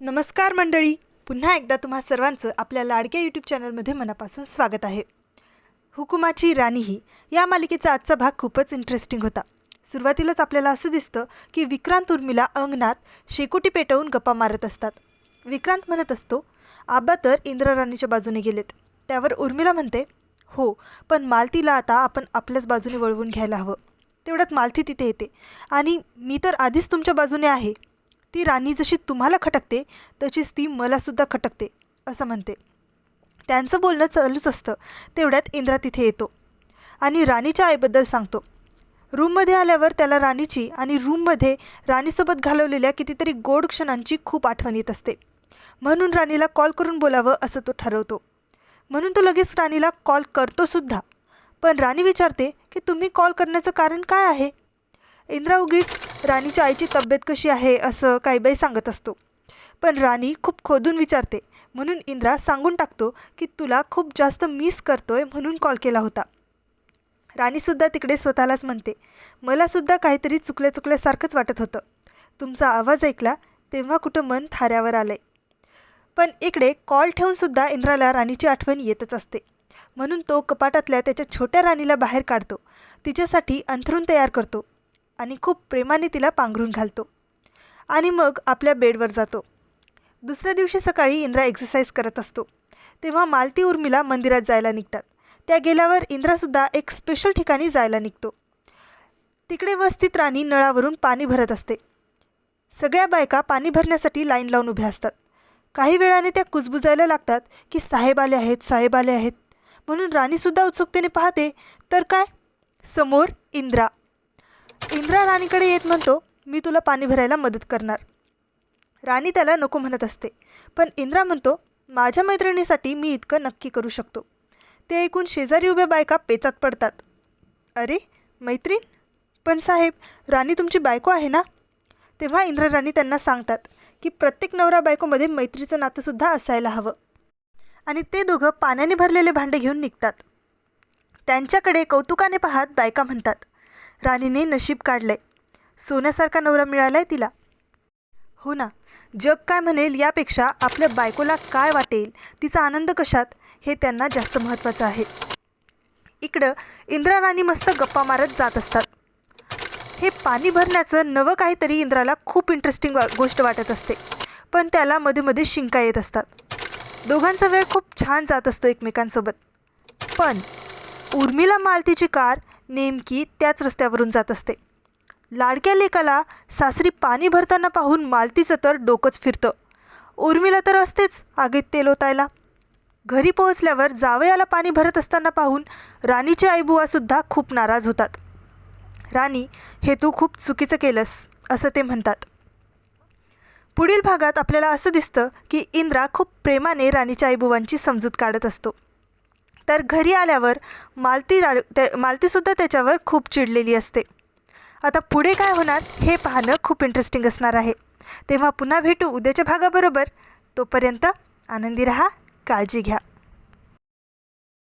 नमस्कार मंडळी. पुन्हा एकदा तुम्हा सर्वांचं आपल्या लाडक्या यूट्यूब चॅनलमध्ये मनापासून स्वागत आहे. हुकुमाची राणी ही या मालिकेचा आजचा भाग खूपच इंटरेस्टिंग होता. सुरुवातीलाच आपल्याला असं दिसतं की विक्रांत उर्मिला अंगणात शेकोटी पेटवून गप्पा मारत असतात. विक्रांत म्हणत असतो आबा तर इंद्राराणीच्या बाजूने गेलेत. त्यावर उर्मिला म्हणते हो पण मालतीला आता आपण आपल्याच बाजूने वळवून घ्यायला हवं. तेवढ्यात मालती तिथे येते आणि मी तर आधीच तुमच्या बाजूने आहे. ती राणी जशी तुम्हाला खटकते तशीच ती मलासुद्धा खटकते असं म्हणते. त्यांचं बोलणं चालूच असतं. तेवढ्यात इंद्रा तिथे येतो. आणि राणीच्या आईबद्दल सांगतो. रूममध्ये आल्यावर त्याला राणीची आणि रूममध्ये राणीसोबत घालवलेल्या कितीतरी गोड क्षणांची खूप आठवण येत असते. म्हणून राणीला कॉल करून बोलावं असं तो ठरवतो. म्हणून तो लगेच राणीला कॉल करतोसुद्धा पण राणी विचारते की तुम्ही कॉल करण्याचं कारण काय आहे? इंद्रा उगीच राणीच्या आईची तब्येत कशी आहे असं काही बाई सांगत असतो. पण राणी खूप खोदून विचारते. म्हणून इंद्रा सांगून टाकतो की तुला खूप जास्त मिस करतोय म्हणून कॉल केला होता. राणीसुद्धा तिकडे स्वतःलाच म्हणते. मलासुद्धा काहीतरी चुकल्या चुकल्यासारखंच वाटत होतं. तुमचा आवाज ऐकला तेव्हा कुठं मन थाऱ्यावर आलंय. पण इकडे कॉल ठेवूनसुद्धा इंद्राला राणीची आठवण येतच असते. म्हणून तो कपाटातल्या त्याच्या छोट्या राणीला बाहेर काढतो. तिच्यासाठी अंथरूण तयार करतो. आणि खूप प्रेमाने तिला पांघरून घालतो. आणि मग आपल्या बेडवर जातो. दुसऱ्या दिवशी सकाळी इंद्रा एक्सरसाइज करत असतो. तेव्हा मालती उर्मिला मंदिरात जायला निघतात. त्या गेल्यावर इंद्रासुद्धा एक स्पेशल ठिकाणी जायला निघतो. तिकडे वस्तीत राणी नळावरून पाणी भरत असते. सगळ्या बायका पाणी भरण्यासाठी लाईन लावून उभ्या असतात. काही वेळाने त्या कुजबुजायला लागतात की साहेब आले आहेत साहेब आले आहेत. म्हणून राणीसुद्धा उत्सुकतेने पाहते तर काय? समोर इंद्रा. इंद्रा राणीकडे येत म्हणतो मी तुला पाणी भरायला मदत करणार. राणी त्याला नको म्हणत असते पण इंद्रा म्हणतो माझ्या मैत्रिणीसाठी मी इतकं नक्की करू शकतो. ते ऐकून शेजारी उभ्या बायका पेचात पडतात. अरे मैत्रीण? पण साहेब राणी तुमची बायको आहे ना? तेव्हा इंद्रा राणी त्यांना सांगतात की प्रत्येक नवरा बायकोमध्ये मैत्रीचं नातंसुद्धा असायला हवं. आणि ते दोघं पाण्याने भरलेले भांडे घेऊन निघतात. त्यांच्याकडे कौतुकाने पाहत बायका म्हणतात राणीने नशीब काढलंय. सोन्यासारखा नवरा मिळालाय तिला. हो ना जग काय म्हणेल यापेक्षा आपल्या बायकोला काय वाटेल तिचा आनंद कशात हे त्यांना जास्त महत्त्वाचं आहे. इकडं इंद्रा राणी मस्त गप्पा मारत जात असतात. हे पाणी भरण्याचं नवं काहीतरी इंद्राला खूप इंटरेस्टिंग वा गोष्ट वाटत असते. पण त्याला मध्ये मध्ये शिंका येत असतात. दोघांचा वेळ खूप छान जात असतो एकमेकांसोबत. पण उर्मिला मालतीची कार नेमकी त्याच रस्त्यावरून जात असते. लाडक्या लेकाला सासरी पाणी भरताना पाहून मालतीचं तर डोकंच फिरतं. उर्मिला तर असतेच आगीत तेल ओतायला. घरी पोहोचल्यावर जावयाला पाणी भरत असताना पाहून राणीची आईबुवासुद्धा खूप नाराज होतात. राणी हे तू खूप चुकीचं केलंस असं ते म्हणतात. पुढील भागात आपल्याला असं दिसतं की इंद्रा खूप प्रेमाने राणीच्या आईबुवांची समजूत काढत असतो. तर घरी आल्यावर मालती रा त्या मालतीसुद्धा त्याच्यावर खूप चिडलेली असते. आता पुढे काय होणार हे पाहणं खूप इंटरेस्टिंग असणार आहे. तेव्हा पुन्हा भेटू उद्याच्या भागाबरोबर. तोपर्यंत आनंदी रहा काळजी घ्या.